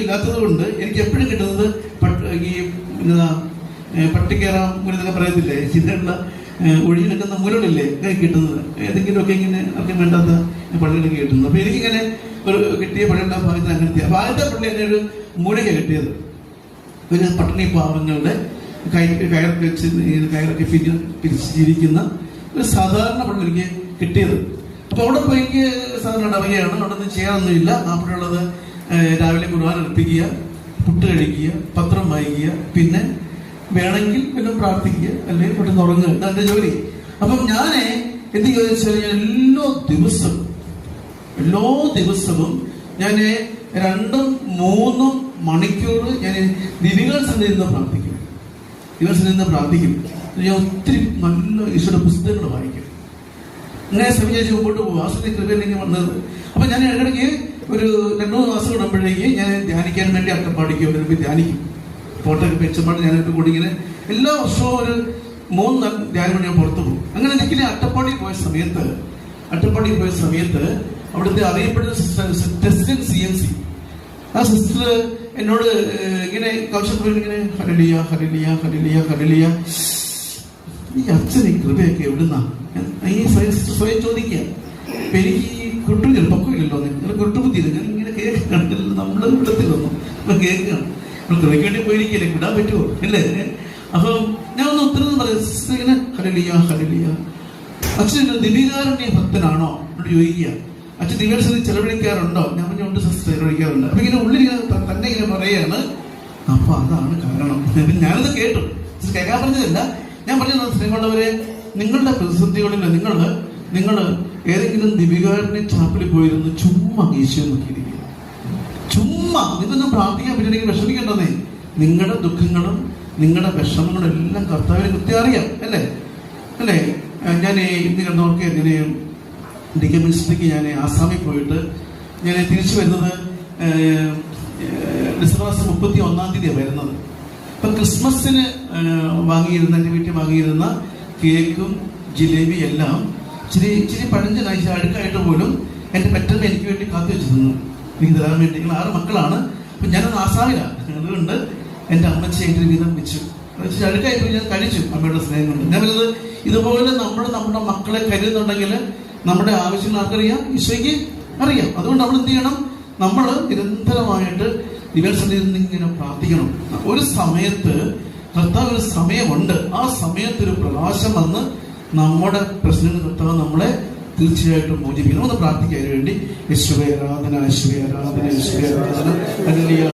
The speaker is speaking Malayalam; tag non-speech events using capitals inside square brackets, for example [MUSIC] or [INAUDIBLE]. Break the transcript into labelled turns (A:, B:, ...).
A: ഇല്ലാത്തത് കൊണ്ട് എനിക്ക് എപ്പോഴും കിട്ടുന്നത് ഈ എന്താ പട്ടിക്കേറ മുരുന്നൊക്കെ പറയത്തില്ലേ? ചിന്തയുള്ള ഒഴിഞ്ഞു നിൽക്കുന്ന മുരളില്ലേ? കിട്ടുന്നത്. ഏതെങ്കിലുമൊക്കെ ഇങ്ങനെ ഒക്കെ വേണ്ടാത്ത പള്ളികളൊക്കെ കിട്ടുന്നത് അപ്പൊ എനിക്കിങ്ങനെ ഒരു കിട്ടിയ പള്ളിയുടെ ഭാഗത്ത് അങ്ങനത്തെ. അപ്പൊ ആദ്യത്തെ പള്ളി എന്നെ ഒരു മൂലയ്ക്ക് കിട്ടിയത്. ഒരു പട്ടിണി പാവങ്ങളുടെ കൈ കയറൊക്കെ വെച്ച് കയറൊക്കെ പിരി പിരിച്ചിരിക്കുന്ന ഒരു സാധാരണ പള്ളി എനിക്ക് കിട്ടിയത്. അപ്പൊ അവിടെ പോയി എനിക്ക് സാധാരണ ഇടവകയാണ് അവിടെ ഒന്നും ചെയ്യാനൊന്നുമില്ല. അവിടെ ഉള്ളത് ഏഹ്, രാവിലെ കുർബാന അർപ്പിക്കുക പുട്ട് കഴിക്കുക പത്രം വായിക്കുക പിന്നെ വേണമെങ്കിൽ പിന്നെ പ്രാർത്ഥിക്കുക അല്ലെങ്കിൽ പെട്ടെന്ന് ഉറങ്ങുക. എന്റെ ജോലി. അപ്പം ഞാൻ എന്ത് ചോദിച്ചാൽ എല്ലാ ദിവസവും എല്ലാ ദിവസവും ഞാൻ രണ്ടും മൂന്നും മണിക്കൂർ ഞാൻ ദിവികൾ സന്നിധിന്ന് പ്രാർത്ഥിക്കും. സന്നിധിയിൽ നിന്ന് പ്രാർത്ഥിക്കും. ഞാൻ ഒത്തിരി നല്ല ഈശ്വര പുസ്തകങ്ങൾ വായിക്കും. അങ്ങനെ ശ്രമിച്ചു മുമ്പോട്ട് പോകും ആശ്രയ കൃപയിലേക്ക് വന്നത്. അപ്പൊ ഞാൻ ഇടയ്ക്കിടയ്ക്ക് ഒരു രണ്ടു മൂന്ന് മാസം കൂടുമ്പോഴേക്ക് ഞാൻ ധ്യാനിക്കാൻ വേണ്ടി അട്ടപ്പാടിക്ക് വരുമ്പോൾ ധ്യാനിക്കും. ഫോട്ടോ മെച്ചപ്പാട് ഞാനിട്ട് കൂടി ഇങ്ങനെ എല്ലാ വർഷവും ഒരു മൂന്ന് ധ്യാനം ഞാൻ പുറത്തു പോകും. അങ്ങനെ എനിക്ക് അട്ടപ്പാടി പോയ സമയത്ത് അട്ടപ്പാടി പോയ സമയത്ത് അവിടുത്തെ അറിയപ്പെടുന്ന ടെസ്റ്റിൻ സി എം സി ആ സിസ്റ്റർ എന്നോട് ഇങ്ങനെ കൗശൽ ഇങ്ങനെ ഹരലിയ ഹരലിയ ഹരലിയ ഹരലിയ ഈ അച്ഛൻ ഈ കൃപയൊക്കെ എവിടുന്നാ? സ്വയം സ്വയം ചോദിക്കുക എനിക്ക് വന്നു കേൾക്കണം. നമ്മൾ കൃപയ്ക്ക് വേണ്ടി പോയിരിക്കില്ലേ വിടാൻ പറ്റുമോ? അല്ലേ അപ്പം ഞാൻ ഒന്ന് ഉത്തരം പറയാം. സിസ്റ്റർ ഇങ്ങനെ ഹരളിയ ഹരളിയ അച്ഛൻ ദിവികാരുണ്യ ഭക്തനാണോ? എന്നോട് ചോദിക്കുക. അച്ഛൻ ദിവസം ചെലവഴിക്കാറുണ്ടോ? ഞാൻ പറഞ്ഞുകൊണ്ട് സിസ്റ്റർ ചെലവഴിക്കാറുണ്ട്. അപ്പൊ ഇങ്ങനെ ഉള്ളിൽ തന്നെ ഇങ്ങനെ പറയാണ് അപ്പൊ അതാണ് കാരണം. [LAUGHS] ഞാനത് കേട്ടു. കേൾക്കാൻ പറഞ്ഞതല്ല. ഞാൻ പറഞ്ഞത് സ്നേഹമുള്ളവരെ നിങ്ങളുടെ പ്രതിസന്ധികളിൽ നിങ്ങൾ നിങ്ങൾ ഏതെങ്കിലും ദിവികാരനെ ചാപ്പിൽ പോയിരുന്ന് ചുമ്മാ ഈശോ നോക്കിയിരിക്കുക. ചുമ്മാ നിങ്ങൾ പ്രാർത്ഥിക്കാൻ പറ്റില്ലെങ്കിൽ വിഷമിക്കേണ്ടതേ നിങ്ങളുടെ ദുഃഖങ്ങളും നിങ്ങളുടെ വിഷമങ്ങളും എല്ലാം കർത്താവിനെ കൃത്യം അറിയാം അല്ലേ? അല്ലേ? ഞാൻ ഇന്ന് കണ്ടവർക്ക് ഇങ്ങനെ ഡി കെ മിനിസ്ട്രിക്ക് ഞാൻ ആസാമിൽ പോയിട്ട് ഞാൻ തിരിച്ചു വരുന്നത് ഡിസംബർ മാസം മുപ്പത്തി ഒന്നാം തീയതിയാണ് വരുന്നത്. ഇപ്പം ക്രിസ്മസിന് വാങ്ങിയിരുന്ന എന്റെ വീട്ടിൽ വാങ്ങിയിരുന്ന കേക്കും ജിലേബി എല്ലാം ഇച്ചിരി ഇച്ചിരി പഴഞ്ചനായി അടുക്കായിട്ട് പോലും എന്റെ പെട്ടെന്ന് എനിക്ക് വേണ്ടി കാത്തു വെച്ചു തന്നു എനിക്ക് തരാൻ വേണ്ടി നിങ്ങൾ ആറ് മക്കളാണ്. അപ്പൊ ഞാനത് ആസാമിലാണ് അതുകൊണ്ട് എന്റെ അമ്മച്ചി അതിന്റെ വീതം വെച്ചു വെച്ച് അടുക്കായി പോയി ഞാൻ കഴിച്ചു അമ്മയുടെ സ്നേഹം കൊണ്ട്. ഞാൻ പറഞ്ഞത് ഇതുപോലെ നമ്മൾ നമ്മുടെ മക്കളെ കരുതുന്നുണ്ടെങ്കിൽ നമ്മുടെ ആവശ്യങ്ങൾ ആർക്കറിയാം? ഈശോയ്ക്ക് അറിയാം. അതുകൊണ്ട് നമ്മൾ എന്ത് ചെയ്യണം? നമ്മൾ നിരന്തരമായിട്ട് ദിവസത്തിൽ ഇങ്ങനെ പ്രാർത്ഥിക്കണം. ഒരു സമയത്ത് കർത്താവ് ഒരു സമയമുണ്ട്. ആ സമയത്ത് ഒരു പ്രകാശം വന്ന് നമ്മുടെ പ്രശ്നങ്ങൾ കർത്താവ് നമ്മളെ തീർച്ചയായിട്ടും മോചിപ്പിക്കണം ഒന്ന് പ്രാർത്ഥിക്കാൻ വേണ്ടി യേശുവേ ആരാധന യേശുവേ ആരാധന യേശുവേ ആരാധന.